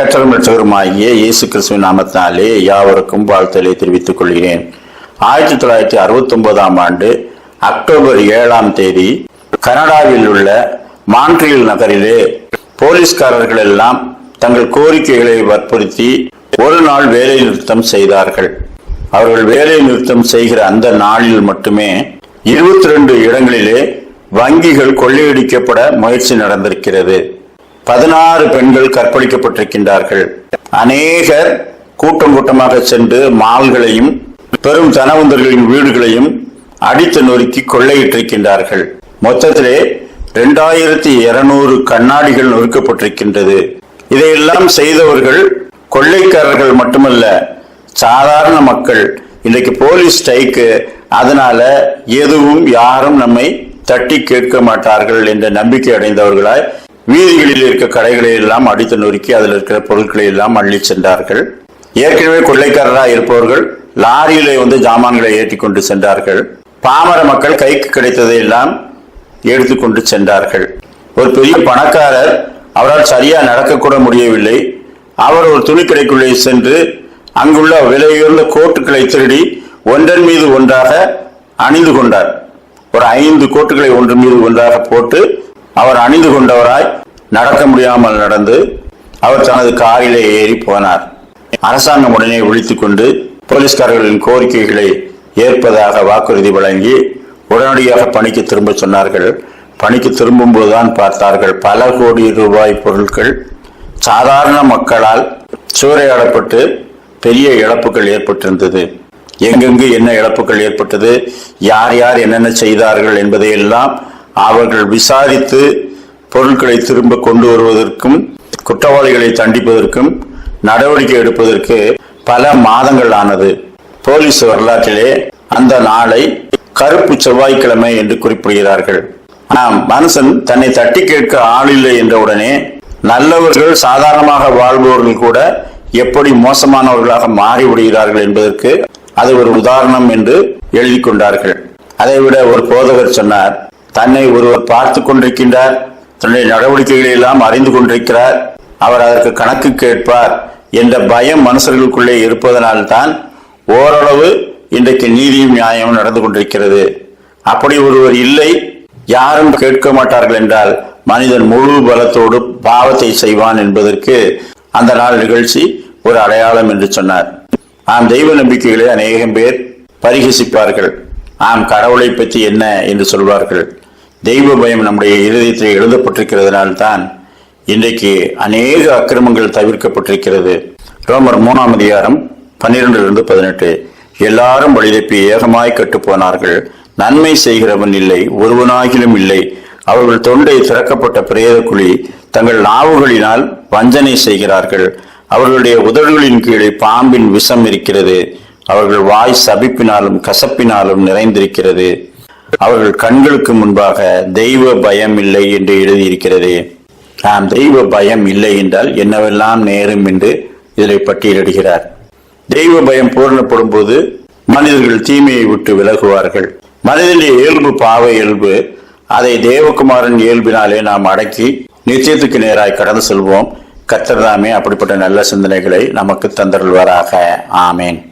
ஆண்டவரும் ரட்சகருமாகிய இயேசு கிறிஸ்துவின் நாமத்தினாலே யாவருக்கும் வாழ்த்தலை தெரிவித்துக் கொள்கிறேன். ஆயிரத்தி தொள்ளாயிரத்தி அறுபத்தி ஒன்பதாம் ஆண்டு அக்டோபர் ஏழாம் தேதி கனடாவில் உள்ள மான்ட்ரியல் நகரிலே போலீஸ்காரர்கள் எல்லாம் தங்கள் கோரிக்கைகளை வற்புறுத்தி ஒரு நாள் வேலை நிறுத்தம் செய்தார்கள். அவர்கள் வேலை நிறுத்தம் செய்கிற அந்த நாளில் மட்டுமே இருபத்தி ரெண்டு இடங்களிலே வங்கிகள் கொள்ளையடிக்கப்பட முயற்சி நடந்திருக்கிறது. பதினாறு பெண்கள் கற்பழிக்கப்பட்டிருக்கின்றார்கள். அநேகர் கூட்டம் கூட்டமாக சென்று மால்களையும் பெரும் தனவந்தர்களின் வீடுகளையும் அடித்து நொறுக்கி கொள்ளையிட்டிருக்கின்றார்கள். மொத்தத்திலே இரண்டாயிரத்தி இருநூறு கண்ணாடிகள் நொறுக்கப்பட்டிருக்கின்றது. இதையெல்லாம் செய்தவர்கள் கொள்ளைக்காரர்கள் மட்டுமல்ல சாதாரண மக்கள். இன்றைக்கு போலீஸ் ஸ்ட்ரைக்கு அதனால எதுவும் யாரும் நம்மை தட்டி கேட்க மாட்டார்கள் என்ற நம்பிக்கை அடைந்தவர்களாய் வீதிகளில் இருக்க கடைகளை எல்லாம் அடித்து நொறுக்கி அதில் இருக்கிற பொருட்களை எல்லாம் அள்ளி சென்றார்கள். ஏற்கனவே கொள்ளைக்காரராக இருப்பவர்கள் லாரியிலே வந்து ஜாமான்களை ஏற்றி கொண்டு சென்றார்கள். பாமர மக்கள் கைக்கு கிடைத்ததை எல்லாம் எடுத்துக்கொண்டு சென்றார்கள். ஒரு பெரிய பணக்காரர் அவரால் சரியா நடக்கக்கூட முடியவில்லை. அவர் ஒரு துணி கடைக்குள்ளே சென்று அங்குள்ள விலையுயர்ந்த கோட்டுகளை திருடி ஒன்றன் மீது ஒன்றாக அணிந்து கொண்டார். ஒரு ஐந்து கோட்டுகளை ஒன்று மீது ஒன்றாக போட்டு அவர் அணிந்து கொண்டவராய் நடக்க முடியாமல் நடந்து அவர் தனது காரிலே ஏறி போனார். அரசாங்கம் உடனே விழித்துக் கொண்டு போலீஸ்காரர்களின் கோரிக்கைகளை ஏற்பதாக வாக்குறுதி வழங்கி உடனடியாக பணிக்கு திரும்ப சொன்னார்கள். பணிக்கு திரும்பும் போதுதான் பார்த்தார்கள். பல கோடி ரூபாய் பொருட்கள் சாதாரண மக்களால் சூறையாடப்பட்டு பெரிய இழப்புகள் ஏற்பட்டிருந்தது. எங்கெங்கு என்ன இழப்புகள் ஏற்பட்டது? யார் யார் என்னென்ன செய்தார்கள் என்பதையெல்லாம் அவர்கள் விசாரித்து பொருட்களை திரும்ப கொண்டு வருவதற்கும் குற்றவாளிகளை தண்டிப்பதற்கும் நடவடிக்கை எடுப்பதற்கு பல மாதங்கள் ஆனது. போலீஸ் வரலாற்றிலே அந்த நாளை கருப்பு செவ்வாய்க்கிழமை என்று குறிப்பிடுகிறார்கள். ஆம் மனுஷன் தன்னை தட்டி கேட்க ஆளில்லை என்றவுடனே நல்லவர்கள் சாதாரணமாக வாழ்பவர்கள் கூட எப்படி மோசமானவர்களாக மாறிவிடுகிறார்கள் என்பதற்கு அது ஒரு உதாரணம் என்று எழுதி கொண்டார்கள். அதைவிட ஒரு போதகர் சொன்னார் தன்னை ஒருவர் பார்த்து கொண்டிருக்கின்றார் தன்னுடைய நடவடிக்கைகளை எல்லாம் அறிந்து கொண்டிருக்கிறார் அவர் அதற்கு கணக்கு கேட்பார் என்ற பயம் மனுஷர்களுக்குள்ளே இருப்பதனால்தான் ஓரளவு இன்றைக்கு நீதியும் நியாயமும் நடந்து கொண்டிருக்கிறது. அப்படி ஒருவர் இல்லை யாரும் கேட்க மாட்டார்கள் என்றால் மனிதன் முழு பலத்தோடு பாவத்தை செய்வான் என்பதற்கு அந்த நாள் நிகழ்ச்சி ஒரு அடையாளம் என்று சொன்னார். ஆம் தெய்வ நம்பிக்கைகளை அநேகம் பேர் பரிகசிப்பார்கள். ஆம் கடவுளை பற்றி என்ன என்று சொல்வார்கள். தெய்வ பயம் நம்முடைய இருதயத்தில் எழுதப்பட்டிருக்கிறதுனால்தான் இன்றைக்கு அநேக அக்கிரமங்கள் தவிர்க்கப்பட்டிருக்கிறது. ரோமர் மூணாம் அதிகாரம் பன்னிரெண்டிலிருந்து பதினெட்டு. எல்லாரும் வழிதப்பி ஏகமாய் கட்டுப்போனார்கள். நன்மை செய்கிறவன் இல்லை ஒருவனாகிலும் இல்லை. அவர்கள் தொண்டை திறக்கப்பட்ட பிரேத குழி தங்கள் நாவுகளினால் வஞ்சனை செய்கிறார்கள். அவர்களுடைய உதடுகளின் கீழே பாம்பின் விஷம் இருக்கிறது. அவர்கள் வாய் சபிப்பினாலும் கசப்பினாலும் நிறைந்திருக்கிறது. அவர்கள் கண்களுக்கு முன்பாக தெய்வ பயம் இல்லை என்று எழுதியிருக்கிறது. நாம் தெய்வ பயம் இல்லை என்றால் என்னவெல்லாம் நேரும் என்று இதில் பட்டியலிடுகிறார். தெய்வ பயம் பூரணப்படும் போது மனிதர்கள் தீமையை விட்டு விலகுவார்கள். மனிதனுடைய இயல்பு பாவ இயல்பு அதை தேவகுமாரன் இயல்பினாலே நாம் அடக்கி நிச்சயத்துக்கு நேராய் கடந்து செல்வோம். கத்தர்தாமே அப்படிப்பட்ட நல்ல சிந்தனைகளை நமக்கு தந்தருள்வராக. ஆமேன்.